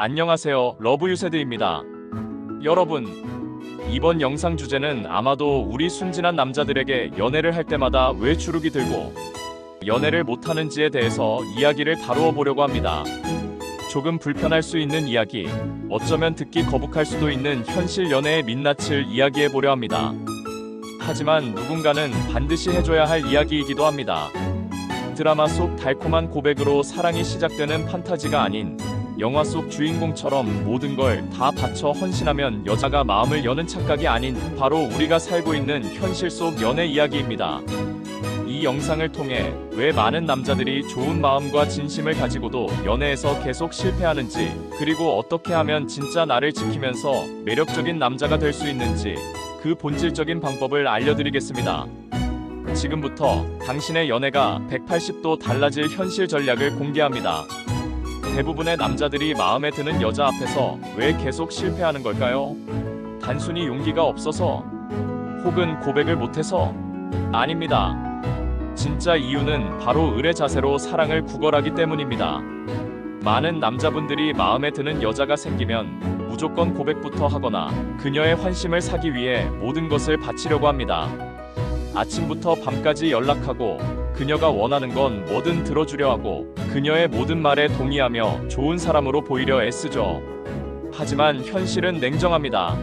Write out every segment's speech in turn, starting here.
안녕하세요. 러브유세드입니다. 여러분, 이번 영상 주제는 아마도 우리 순진한 남자들에게 연애를 할 때마다 왜 주눅이 들고 연애를 못하는지에 대해서 이야기를 다루어 보려고 합니다. 조금 불편할 수 있는 이야기, 어쩌면 듣기 거북할 수도 있는 현실 연애의 민낯을 이야기해 보려 합니다. 하지만 누군가는 반드시 해줘야 할 이야기이기도 합니다. 드라마 속 달콤한 고백으로 사랑이 시작되는 판타지가 아닌 영화 속 주인공처럼 모든 걸 다 바쳐 헌신하면 여자가 마음을 여는 착각이 아닌 바로 우리가 살고 있는 현실 속 연애 이야기입니다. 이 영상을 통해 왜 많은 남자들이 좋은 마음과 진심을 가지고도 연애에서 계속 실패하는지, 그리고 어떻게 하면 진짜 나를 지키면서 매력적인 남자가 될 수 있는지, 그 본질적인 방법을 알려드리겠습니다. 지금부터 당신의 연애가 180도 달라질 현실 전략을 공개합니다. 대부분의 남자들이 마음에 드는 여자 앞에서 왜 계속 실패하는 걸까요? 단순히 용기가 없어서 혹은 고백을 못해서 아닙니다. 진짜 이유는 바로 의뢰 자세로 사랑을 구걸하기 때문입니다. 많은 남자분들이 마음에 드는 여자가 생기면 무조건 고백부터 하거나 그녀의 환심을 사기 위해 모든 것을 바치려고 합니다. 아침부터 밤까지 연락하고 그녀가 원하는 건 뭐든 들어주려 하고 그녀의 모든 말에 동의하며 좋은 사람으로 보이려 애쓰죠. 하지만 현실은 냉정합니다.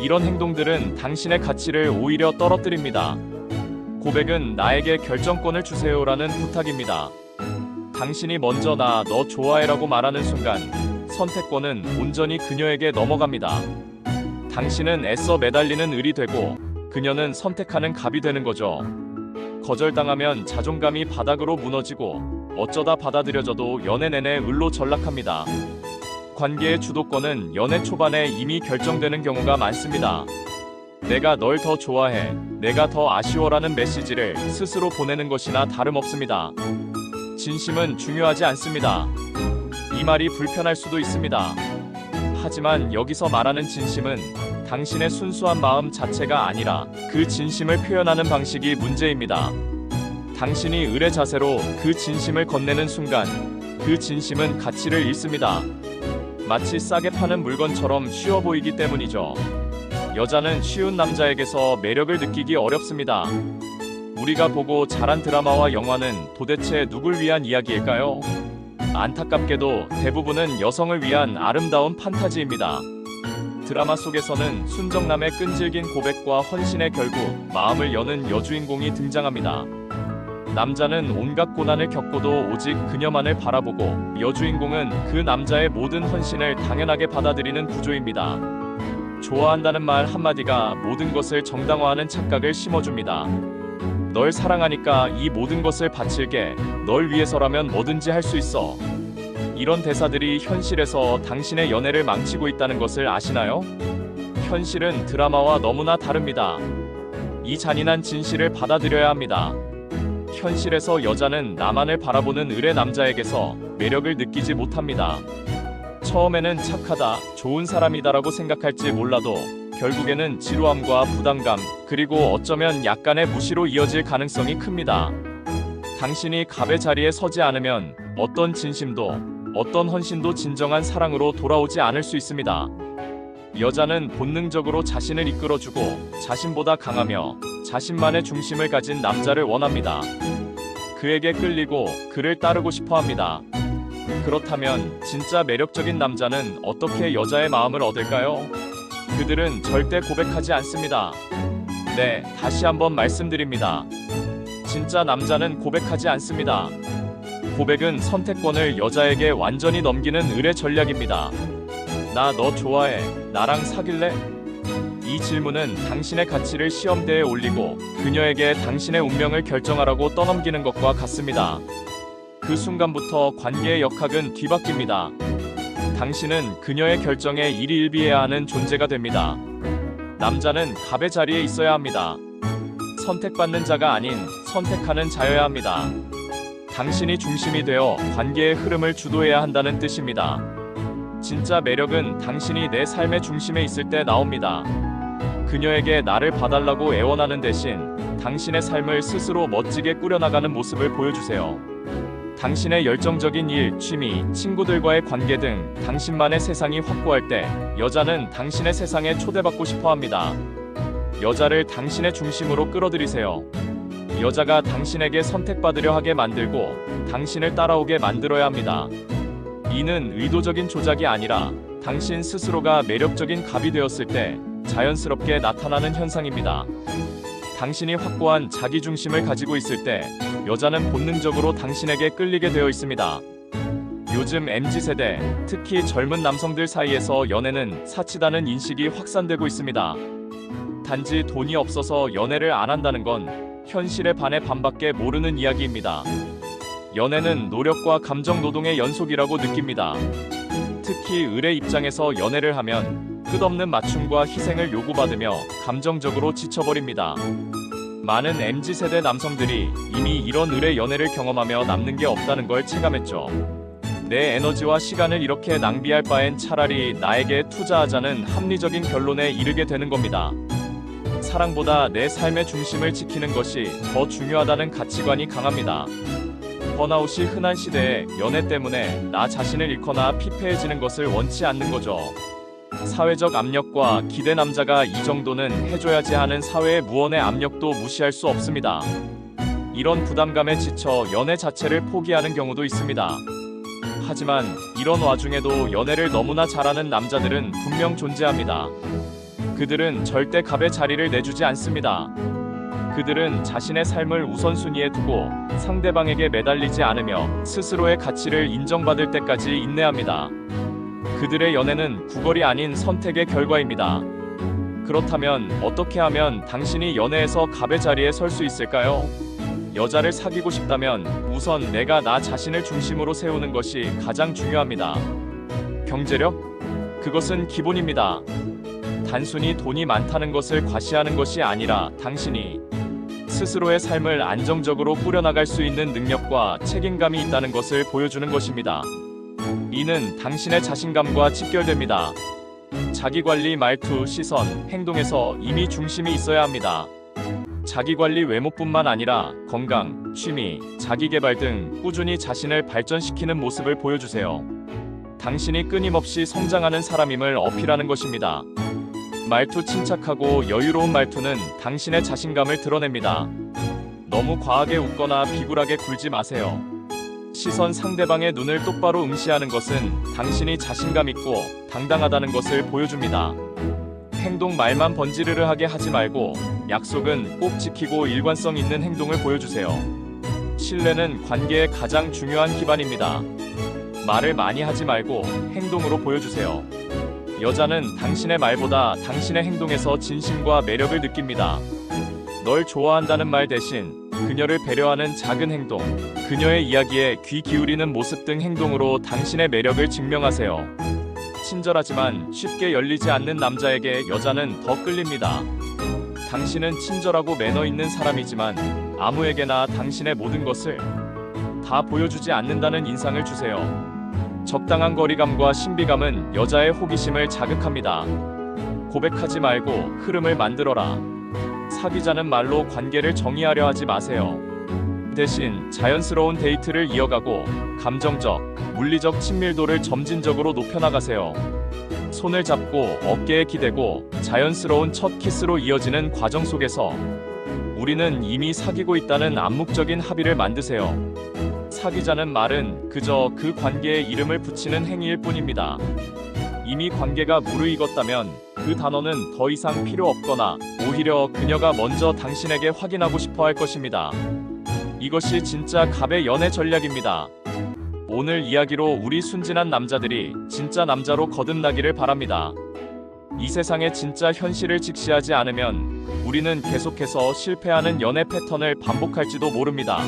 이런 행동들은 당신의 가치를 오히려 떨어뜨립니다. 고백은 나에게 결정권을 주세요라는 부탁입니다. 당신이 먼저 나 너 좋아해라고 말하는 순간 선택권은 온전히 그녀에게 넘어갑니다. 당신은 애써 매달리는 을이 되고 그녀는 선택하는 갑이 되는 거죠. 거절당하면 자존감이 바닥으로 무너지고 어쩌다 받아들여져도 연애 내내 을로 전락합니다. 관계의 주도권은 연애 초반에 이미 결정되는 경우가 많습니다. 내가 널 더 좋아해, 내가 더 아쉬워라는 메시지를 스스로 보내는 것이나 다름없습니다. 진심은 중요하지 않습니다. 이 말이 불편할 수도 있습니다. 하지만 여기서 말하는 진심은 당신의 순수한 마음 자체가 아니라 그 진심을 표현하는 방식이 문제입니다. 당신이 의뢰 자세로 그 진심을 건네는 순간 그 진심은 가치를 잃습니다. 마치 싸게 파는 물건처럼 쉬워 보이기 때문이죠. 여자는 쉬운 남자에게서 매력을 느끼기 어렵습니다. 우리가 보고 자란 드라마와 영화는 도대체 누굴 위한 이야기일까요? 안타깝게도 대부분은 여성을 위한 아름다운 판타지입니다. 드라마 속에서는 순정남의 끈질긴 고백과 헌신의 결국 마음을 여는 여주인공이 등장합니다. 남자는 온갖 고난을 겪고도 오직 그녀만을 바라보고 여주인공은 그 남자의 모든 헌신을 당연하게 받아들이는 구조입니다. 좋아한다는 말 한마디가 모든 것을 정당화하는 착각을 심어줍니다. 널 사랑하니까 이 모든 것을 바칠게. 널 위해서라면 뭐든지 할 수 있어. 이런 대사들이 현실에서 당신의 연애를 망치고 있다는 것을 아시나요? 현실은 드라마와 너무나 다릅니다. 이 잔인한 진실을 받아들여야 합니다. 현실에서 여자는 나만을 바라보는 의뢰 남자에게서 매력을 느끼지 못합니다. 처음에는 착하다, 좋은 사람이다라고 생각할지 몰라도 결국에는 지루함과 부담감, 그리고 어쩌면 약간의 무시로 이어질 가능성이 큽니다. 당신이 갑의 자리에 서지 않으면 어떤 진심도, 어떤 헌신도 진정한 사랑으로 돌아오지 않을 수 있습니다. 여자는 본능적으로 자신을 이끌어주고 자신보다 강하며 자신만의 중심을 가진 남자를 원합니다. 그에게 끌리고 그를 따르고 싶어 합니다. 그렇다면 진짜 매력적인 남자는 어떻게 여자의 마음을 얻을까요? 그들은 절대 고백하지 않습니다. 네, 다시 한번 말씀드립니다. 진짜 남자는 고백하지 않습니다. 고백은 선택권을 여자에게 완전히 넘기는 의뢰 전략입니다. 나 너 좋아해. 나랑 사귈래? 이 질문은 당신의 가치를 시험대에 올리고 그녀에게 당신의 운명을 결정하라고 떠넘기는 것과 같습니다. 그 순간부터 관계의 역학은 뒤바뀝니다. 당신은 그녀의 결정에 일희일비해야 하는 존재가 됩니다. 남자는 갑의 자리에 있어야 합니다. 선택받는 자가 아닌 선택하는 자여야 합니다. 당신이 중심이 되어 관계의 흐름을 주도해야 한다는 뜻입니다. 진짜 매력은 당신이 내 삶의 중심에 있을 때 나옵니다. 그녀에게 나를 봐달라고 애원하는 대신 당신의 삶을 스스로 멋지게 꾸려나가는 모습을 보여주세요. 당신의 열정적인 일, 취미, 친구들과의 관계 등 당신만의 세상이 확고할 때 여자는 당신의 세상에 초대받고 싶어 합니다. 여자를 당신의 중심으로 끌어들이세요. 여자가 당신에게 선택받으려 하게 만들고 당신을 따라오게 만들어야 합니다. 이는 의도적인 조작이 아니라 당신 스스로가 매력적인 갑이 되었을 때 자연스럽게 나타나는 현상입니다. 당신이 확고한 자기 중심을 가지고 있을 때 여자는 본능적으로 당신에게 끌리게 되어 있습니다. 요즘 MZ 세대, 특히 젊은 남성들 사이에서 연애는 사치다는 인식이 확산되고 있습니다. 단지 돈이 없어서 연애를 안 한다는 건 현실에 반해 반밖에 모르는 이야기입니다. 연애는 노력과 감정 노동의 연속이라고 느낍니다. 특히 을의 입장에서 연애를 하면 끝없는 맞춤과 희생을 요구받으며 감정적으로 지쳐버립니다. 많은 MZ 세대 남성들이 이미 이런 을의 연애를 경험하며 남는 게 없다는 걸 체감했죠. 내 에너지와 시간을 이렇게 낭비할 바엔 차라리 나에게 투자하자는 합리적인 결론에 이르게 되는 겁니다. 사랑보다 내 삶의 중심을 지키는 것이 더 중요하다는 가치관이 강합니다. 번아웃이 흔한 시대에 연애 때문에 나 자신을 잃거나 피폐해지는 것을 원치 않는 거죠. 사회적 압력과 기대 남자가 이 정도는 해줘야지 하는 사회의 무언의 압력도 무시할 수 없습니다. 이런 부담감에 지쳐 연애 자체를 포기하는 경우도 있습니다. 하지만 이런 와중에도 연애를 너무나 잘하는 남자들은 분명 존재합니다. 그들은 절대 갑의 자리를 내주지 않습니다. 그들은 자신의 삶을 우선순위에 두고 상대방에게 매달리지 않으며 스스로의 가치를 인정받을 때까지 인내합니다. 그들의 연애는 구걸이 아닌 선택의 결과입니다. 그렇다면 어떻게 하면 당신이 연애에서 갑의 자리에 설 수 있을까요? 여자를 사귀고 싶다면 우선 내가 나 자신을 중심으로 세우는 것이 가장 중요합니다. 경제력? 그것은 기본입니다. 단순히 돈이 많다는 것을 과시하는 것이 아니라 당신이 스스로의 삶을 안정적으로 꾸려나갈 수 있는 능력과 책임감이 있다는 것을 보여주는 것입니다. 이는 당신의 자신감과 직결됩니다. 자기관리 말투, 시선, 행동에서 이미 중심이 있어야 합니다. 자기관리 외모뿐만 아니라 건강, 취미, 자기개발 등 꾸준히 자신을 발전시키는 모습을 보여주세요. 당신이 끊임없이 성장하는 사람임을 어필하는 것입니다. 말투 침착하고 여유로운 말투는 당신의 자신감을 드러냅니다. 너무 과하게 웃거나 비굴하게 굴지 마세요. 시선 상대방의 눈을 똑바로 응시하는 것은 당신이 자신감 있고 당당하다는 것을 보여줍니다. 행동 말만 번지르르 하게 하지 말고 약속은 꼭 지키고 일관성 있는 행동을 보여주세요. 신뢰는 관계의 가장 중요한 기반입니다. 말을 많이 하지 말고 행동으로 보여주세요. 여자는 당신의 말보다 당신의 행동에서 진심과 매력을 느낍니다. 널 좋아한다는 말 대신 그녀를 배려하는 작은 행동, 그녀의 이야기에 귀 기울이는 모습 등 행동으로 당신의 매력을 증명하세요. 친절하지만 쉽게 열리지 않는 남자에게 여자는 더 끌립니다. 당신은 친절하고 매너 있는 사람이지만 아무에게나 당신의 모든 것을 다 보여주지 않는다는 인상을 주세요. 적당한 거리감과 신비감은 여자의 호기심을 자극합니다. 고백하지 말고 흐름을 만들어라. 사귀자는 말로 관계를 정의하려 하지 마세요. 대신 자연스러운 데이트를 이어가고 감정적, 물리적 친밀도를 점진적으로 높여나가세요. 손을 잡고 어깨에 기대고 자연스러운 첫 키스로 이어지는 과정 속에서 우리는 이미 사귀고 있다는 암묵적인 합의를 만드세요. 사귀자는 말은 그저 그 관계에 이름을 붙이는 행위일 뿐입니다. 이미 관계가 무르익었다면 그 단어는 더 이상 필요 없거나 오히려 그녀가 먼저 당신에게 확인하고 싶어 할 것입니다. 이것이 진짜 갑의 연애 전략입니다. 오늘 이야기로 우리 순진한 남자들이 진짜 남자로 거듭나기를 바랍니다. 이 세상의 진짜 현실을 직시하지 않으면 우리는 계속해서 실패하는 연애 패턴을 반복할지도 모릅니다.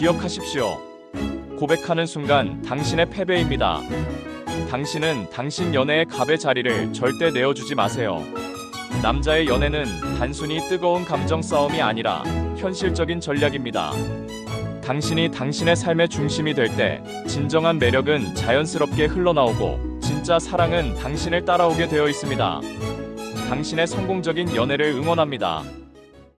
기억하십시오. 고백하는 순간 당신의 패배입니다. 당신은 당신 연애의 갑의 자리를 절대 내어주지 마세요. 남자의 연애는 단순히 뜨거운 감정 싸움이 아니라 현실적인 전략입니다. 당신이 당신의 삶의 중심이 될 때 진정한 매력은 자연스럽게 흘러나오고 진짜 사랑은 당신을 따라오게 되어 있습니다. 당신의 성공적인 연애를 응원합니다.